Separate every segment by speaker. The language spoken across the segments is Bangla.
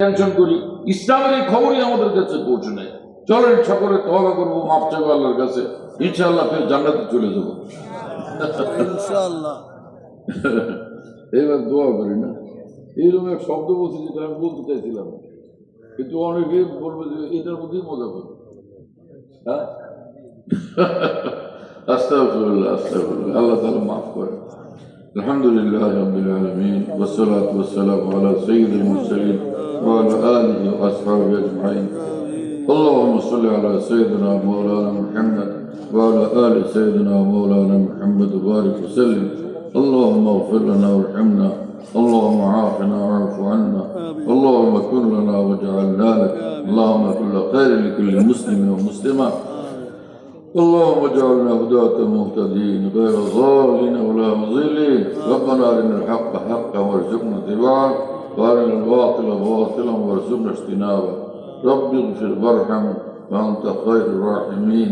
Speaker 1: টেনশন করি। ইসলামের এই খবরই আমাদের কাছে পৌঁছে নেয়। চলেন সকলে তবা করব মাফ চাইব আল্লাহর কাছে। ইনশাআল্লাহ ফের জান্নাতে চলে যাব।
Speaker 2: ইনশাআল্লাহ।
Speaker 1: এইবার দোয়া করি না। এইরকম এক শব্দ বলছি যেটা আমি বলতে চাইছিলাম। কিন্তু অনেকে বলবে যে এটার মধ্যেই মজা করবে হ্যাঁ? আস্তাগফিরুল্লাহ আস্তাগফিরুল্লাহ। আল্লাহ তাআলা মাফ করে। الحمد لله رب العالمين والصلاة والسلام على سيد المرسلين وعلى آله وأصحابه أجمعين. اللهم صل على سيدنا مولانا محمد وعلى آل سيدنا مولانا محمد وبارك وسلم. اللهم اغفر لنا وارحمنا اللهم عافنا واعف عنا اللهم كن لنا واجعلنا لك. اللهم كل خير لكل مسلم ومسلمة. اللهم اجعلنا هداة مهتدين غير ضالين ولا مضلين. ربنا أرنا الحق حقا وارزقنا اتباعه وأرنا الباطل باطلا وارزقنا اجتنابه. رب اغفر وارحم وأنت خير الراحمين.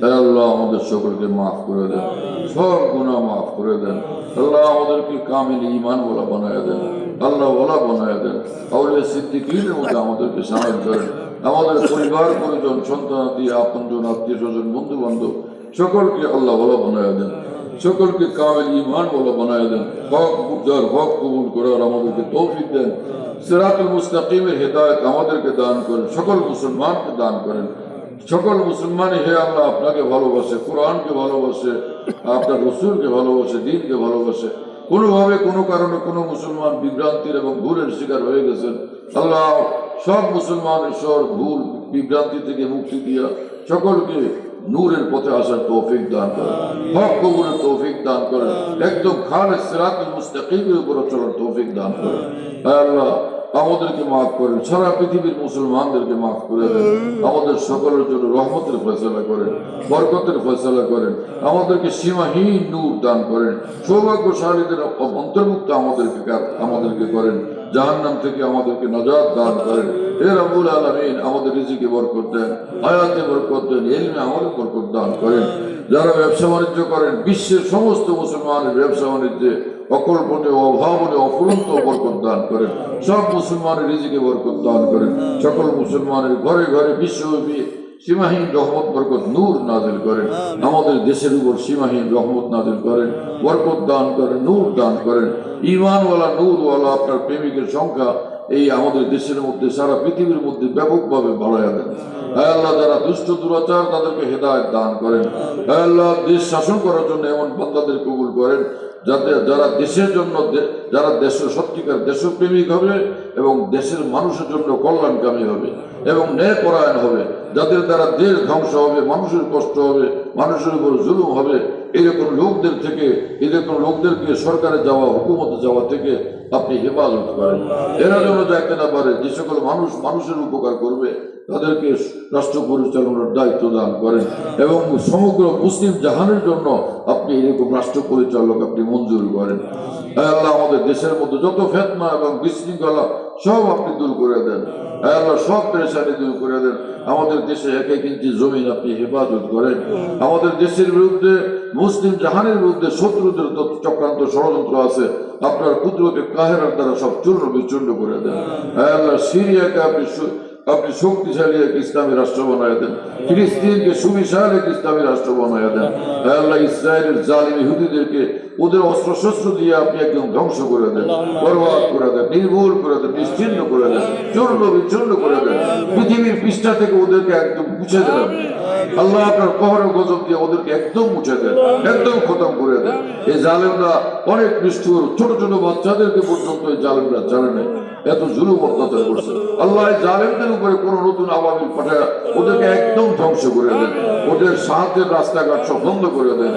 Speaker 1: اللهم اللہ عمد شکر کے معاف کرے دے سب گناہ معاف کرے دے اللہ عمدر ولا بنا ایمان والا بنائے دے اللہ والا بنائے دے اول صدیقین مجھے আমাদের পরিবার, পরিজন, সন্তান দিয়ে আপনজন, আত্মীয় স্বজন, বন্ধু বান্ধব, সকলকে আল্লাহ বলা বানায় দেন। সকলকে কামেল ইমান বলা বানায় দেন। হক বুঝার হক কবুল করার আমাদেরকে তৌফিক দেন। সিরাতুল মুস্তাকিমের হেদায়ত আমাদেরকে দান করেন। সকল মুসলমানকে দান করেন। সকল মুসলমানই হে আল্লাহ আপনাকে ভালোবাসে, কোরআনকে ভালোবাসে, আপনার রসুলকে ভালোবাসে, দিনকে ভালোবাসে। কোনোভাবে কোনো কারণে কোনো মুসলমান বিভ্রান্তির এবং ভুলের শিকার হয়ে গেছেন। আল্লাহ সব মুসলমান ঈশ্বর ভুল বিভ্রান্তি থেকে মুক্তি দিয়া সকলকে নূরের পথে আসার তৌফিক দান করেন। হক কবুলের তৌফিক দান করেন। একদম খালেদ সিরাতুল মুস্তাকিমের উপর চলার তৌফিক দান করেন। আল্লাহ আমাদেরকে মাফ করেন। সারা পৃথিবীর মুসলমানদেরকে মাফ করে দেন। আমাদের সকলের জন্য রহমতের ফয়সলা করেন বরকতের ফয়সলা করেন। আমাদেরকে সীমাহীন নূর দান করেন। সৌভাগ্যশালীদের অন্তর্ভুক্ত আমাদেরকে আমাদেরকে করেন। জাহান্নাম থেকে আমাদেরকে নজাত দান করেন। হে রব্বুল আলামিন আমাদের রিজিকে বরকত দেন হায়াতে বরকত দেন এলমে আমাদের বরকত দান করেন। যারা ব্যবসা বাণিজ্য করেন বিশ্বের সমস্ত মুসলমানের ব্যবসা বাণিজ্যে অকল্পনীয় অভাবনীয় অফুরন্ত বরকত দান করেন। সব মুসলমানের রিজিকে বরকত দান করেন। সকল মুসলমানের ঘরে ঘরে বিশ্বব্যাপী সীমাহীন রহমত বরকত নূর নাজিল করেন। আমাদের দেশের উপর সীমাহীন রহমত নাজিল করেন বরকত দান করেন নূর দান করেন। ইমানওয়ালা নূরওয়ালা আপনার প্রেমিকের সংখ্যা এই আমাদের দেশের মধ্যে সারা পৃথিবীর মধ্যে ব্যাপকভাবে বাড়াইয়া দেন। হ্যাঁ আল্লাহ যারা দুষ্ট দুরাচার তাদেরকে হেদায়ত দান করেন। হ্যাঁ আল্লাহ দেশ শাসন করার জন্য এমন বান্দাদের কবুল করেন। যাতে যারা দেশের জন্য যারা দেশের সত্যিকার দেশপ্রেমিক হবে এবং দেশের মানুষের জন্য কল্যাণকামী হবে এবং ন্যায় পরায়ণ হবে, যাদের দ্বারা দেশ ধ্বংস হবে, মানুষের কষ্ট হবে, মানুষের উপর জুলুম হবে, এরকম লোকদের থেকে, এরকম লোকদেরকে সরকারে যাওয়া, হুকুমতে যাওয়া থেকে আপনি হেফাজত করেন। এরা যেন যাইতে না পারে, যে সকল মানুষ মানুষের উপকার করবে তাদেরকে রাষ্ট্র পরিচালনার দায়িত্ব দান করেন। এবং সমগ্র মুসলিম জাহানের জন্য আপনি এরকম রাষ্ট্র পরিচালক আপনি মঞ্জুর করেন। আল্লাহ, আমাদের দেশের মধ্যে যত ফেতনা এবং বিশৃঙ্খলা সব আপনি দূর করে দেন। আল্লাহ, সব পেরেশানি দূর করে দেন। আমাদের দেশে এক এক ইঞ্চি জমিন আপনি হেফাজত করেন। আমাদের দেশের বিরুদ্ধে, মুসলিম জাহানের বিরুদ্ধে শত্রুদের চক্রান্ত ষড়যন্ত্র আছে। আপনার কুদরতে কাহেরার দ্বারা সব চূর্ণ বিচূর্ণ করে দেন। আল্লাহ, সিরিয়াকে আপনি আপনি শক্তিশালী এক ইসলামী রাষ্ট্র বানায় দেন। ফিলিস্তিনকে সুবিশাল এক ইসলামী রাষ্ট্র বানায় দেন। আল্লাহ, ইসরায়েলের জালিম ইহুদিদেরকে ওদের অস্ত্র শস্ত্র দিয়ে আপনি একদম ধ্বংস করে দেন, বরবাদ করে দেন, নির্মূল করে দেন, নিশ্চিন্ন করে দেন, চূর্ণ বিচূর্ণ করে দেন। পৃথিবীর পৃষ্ঠা থেকে ওদেরকে একদম মুছে দেন। আল্লাহ আপনার কবরের গজব দিয়ে ওদেরকে একদম মুছে দেন, একদম খতম করে দেন। এই জালেমরা অনেক নিষ্ঠুর, ছোট ছোট বাচ্চাদেরকে পর্যন্ত এই জালেমরা জানে না এত জুলুম অত্যাচার করছে। আল্লাহ জালেমদের উপরে কোন নতুন আবাবিল পাঠায় ওদেরকে একদম ধ্বংস করে দেন। ওদের সাহায্যের রাস্তাঘাট সব বন্ধ করে দেন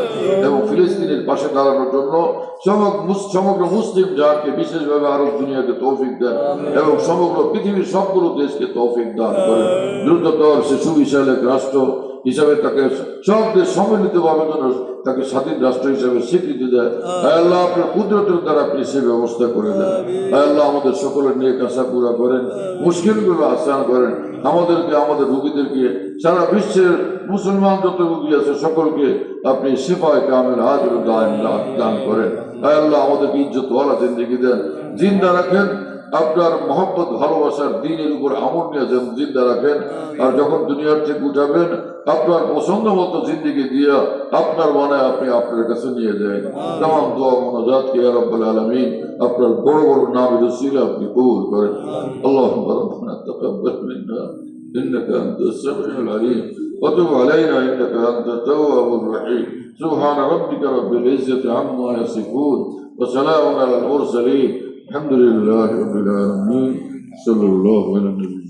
Speaker 1: এবং ফিলিস্তিনের পাশে দাঁড়ানোর জন্য সমগ্র মুস- সমগ্র মুসলিম জাহানকে বিশেষভাবে আরব দুনিয়াকে তৌফিক দেন এবং সমগ্র পৃথিবীর সবগুলো দেশকে তৌফিক দান করেন। দ্রুততর সে সুবিশাল এক রাষ্ট্র হিসাবে তাকে সব দেশ সম্মিলিত ভাবে যেন তাকে স্বাধীন রাষ্ট্র হিসাবে স্বীকৃতি দেয়। আল্লাহ আপনার কুদরতের দ্বারা আপনি সে ব্যবস্থা করে দেন। আল্লাহ আমাদের সকলের নিয়ে কাশা পুরা করেন মুশকিলগুলো আসান করেন। আমাদেরকে আমাদের রুগীদেরকে সারা বিশ্বের মুসলমান যত রুগী আছে সকলকে আপনি সেফায় কামের হাজির দান দান করেন। আল্লাহ আমাদেরকে ইজ্জত ওয়ালা জিন্দিগি দেন। জিন্দা রাখেন। আপনার মহব্বত ভালোবাসার দিনের উপর আমল নিয়ে জিন্দা রাখেন। আর যখন দুনিয়ার থেকে উঠাবেন আপনার পছন্দ মতো জিন্দিগি দিয়া আপনার মনে আপনি আপনার কাছে নিয়ে যায় তাম দোয়া মনোজাত কে রব্বুল আলমিন আপনার বড় বড় নাম রসিল আপনি কবুল করেন আল্লাহ রব্বানা তাকাব্বাল মিন্না إنك أنت السميع العليم وتب علينا إنك أنت التواب الرحيم سبحان ربك رب العزة عما يصفون وسلام على المرسلين الحمد لله رب العالمين صلى الله على النبي